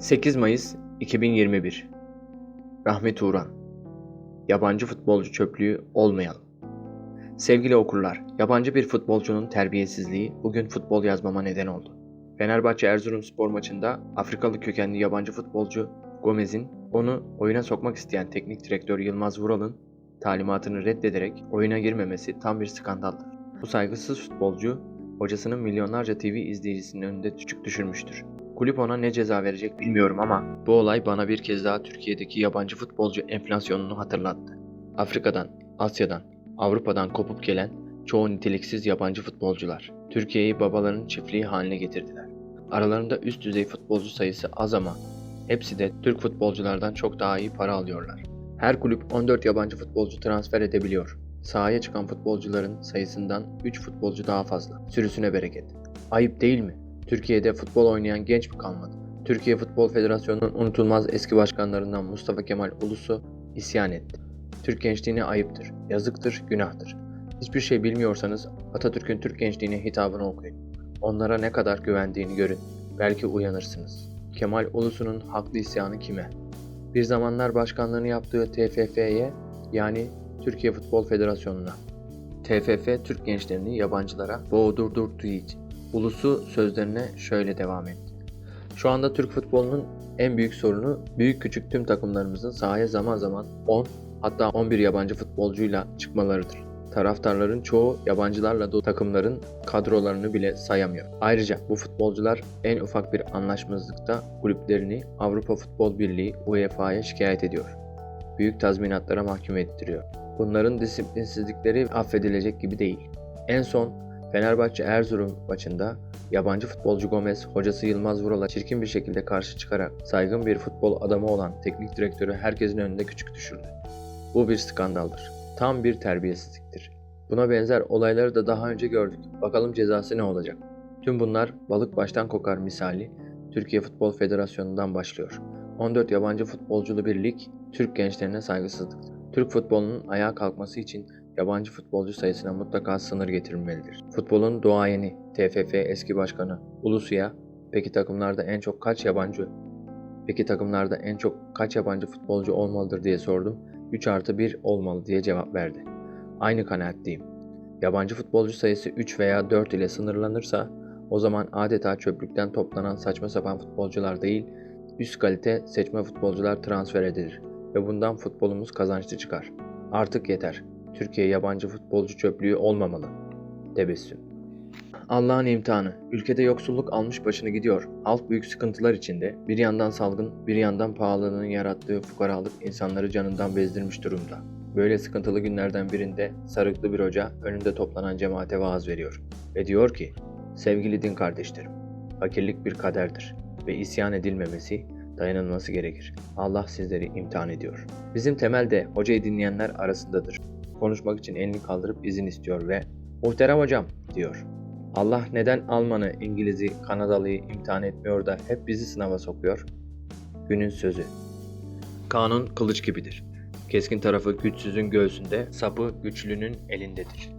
8 Mayıs 2021 Rahmet Uğran Yabancı futbolcu çöplüğü olmayalım. Sevgili okurlar, yabancı bir futbolcunun terbiyesizliği bugün futbol yazmama neden oldu. Fenerbahçe Erzurumspor maçında Afrikalı kökenli yabancı futbolcu Gomez'in onu oyuna sokmak isteyen teknik direktör Yılmaz Vural'ın talimatını reddederek oyuna girmemesi tam bir skandaldır. Bu saygısız futbolcu hocasının milyonlarca TV izleyicisinin önünde küçük düşürmüştür. Kulüp ona ne ceza verecek bilmiyorum ama bu olay bana bir kez daha Türkiye'deki yabancı futbolcu enflasyonunu hatırlattı. Afrika'dan, Asya'dan, Avrupa'dan kopup gelen çoğu niteliksiz yabancı futbolcular Türkiye'yi babaların çiftliği haline getirdiler. Aralarında üst düzey futbolcu sayısı az ama hepsi de Türk futbolculardan çok daha iyi para alıyorlar. Her kulüp 14 yabancı futbolcu transfer edebiliyor. Sahaya çıkan futbolcuların sayısından 3 futbolcu daha fazla. Sürüsüne bereket. Ayıp değil mi? Türkiye'de futbol oynayan genç mi kalmadı? Türkiye Futbol Federasyonu'nun unutulmaz eski başkanlarından Mustafa Kemal Ulusu isyan etti. Türk gençliğine ayıptır, yazıktır, günahtır. Hiçbir şey bilmiyorsanız Atatürk'ün Türk gençliğine hitabını okuyun. Onlara ne kadar güvendiğini görün. Belki uyanırsınız. Kemal Ulusu'nun haklı isyanı kime? Bir zamanlar başkanlığını yaptığı TFF'ye yani Türkiye Futbol Federasyonu'na. TFF Türk gençlerini yabancılara boğdurdurduğu için. Ulusu sözlerine şöyle devam etti. Şu anda Türk futbolunun en büyük sorunu büyük küçük tüm takımlarımızın sahaya zaman zaman 10 hatta 11 yabancı futbolcuyla çıkmalarıdır. Taraftarların çoğu yabancılarla dolu takımların kadrolarını bile sayamıyor. Ayrıca bu futbolcular en ufak bir anlaşmazlıkta kulüplerini Avrupa Futbol Birliği UEFA'ya şikayet ediyor. Büyük tazminatlara mahkum ettiriyor. Bunların disiplinsizlikleri affedilecek gibi değil. En son Fenerbahçe Erzurum maçında yabancı futbolcu Gomez hocası Yılmaz Vural'a çirkin bir şekilde karşı çıkarak saygın bir futbol adamı olan teknik direktörü herkesin önünde küçük düşürdü. Bu bir skandaldır. Tam bir terbiyesizliktir. Buna benzer olayları da daha önce gördük. Bakalım cezası ne olacak? Tüm bunlar balık baştan kokar misali Türkiye Futbol Federasyonu'ndan başlıyor. 14 yabancı futbolculu bir lig Türk gençlerine saygısızlıktır. Türk futbolunun ayağa kalkması için yabancı futbolcu sayısına mutlaka sınır getirilmelidir. Futbolun duayeni, TFF eski başkanı Ulusu'ya peki takımlarda en çok kaç yabancı Peki takımlarda en çok kaç yabancı futbolcu olmalıdır diye sordum. 3 artı 1 olmalı diye cevap verdi. Aynı kanaatteyim. Yabancı futbolcu sayısı 3 veya 4 ile sınırlanırsa o zaman adeta çöplükten toplanan saçma sapan futbolcular değil, üst kalite seçme futbolcular transfer edilir ve bundan futbolumuz kazançlı çıkar. Artık yeter. Türkiye yabancı futbolcu çöplüğü olmamalı. Tebessüm. Allah'ın imtihanı. Ülkede yoksulluk almış başını gidiyor. Halk büyük sıkıntılar içinde. Bir yandan salgın, bir yandan pahalılığın yarattığı fukaralık insanları canından bezdirmiş durumda. Böyle sıkıntılı günlerden birinde sarıklı bir hoca önünde toplanan cemaate vaaz veriyor. Ve diyor ki, sevgili din kardeşlerim, fakirlik bir kaderdir ve isyan edilmemesi, dayanılması gerekir. Allah sizleri imtihan ediyor. Bizim temelde hocayı dinleyenler arasındadır konuşmak için elini kaldırıp izin istiyor ve ''Muhterem hocam'' diyor. Allah neden Alman'ı, İngiliz'i, Kanadalıyı imtihan etmiyor da hep bizi sınava sokuyor? Günün sözü. Kanun kılıç gibidir. Keskin tarafı güçsüzün göğsünde, sapı güçlünün elindedir.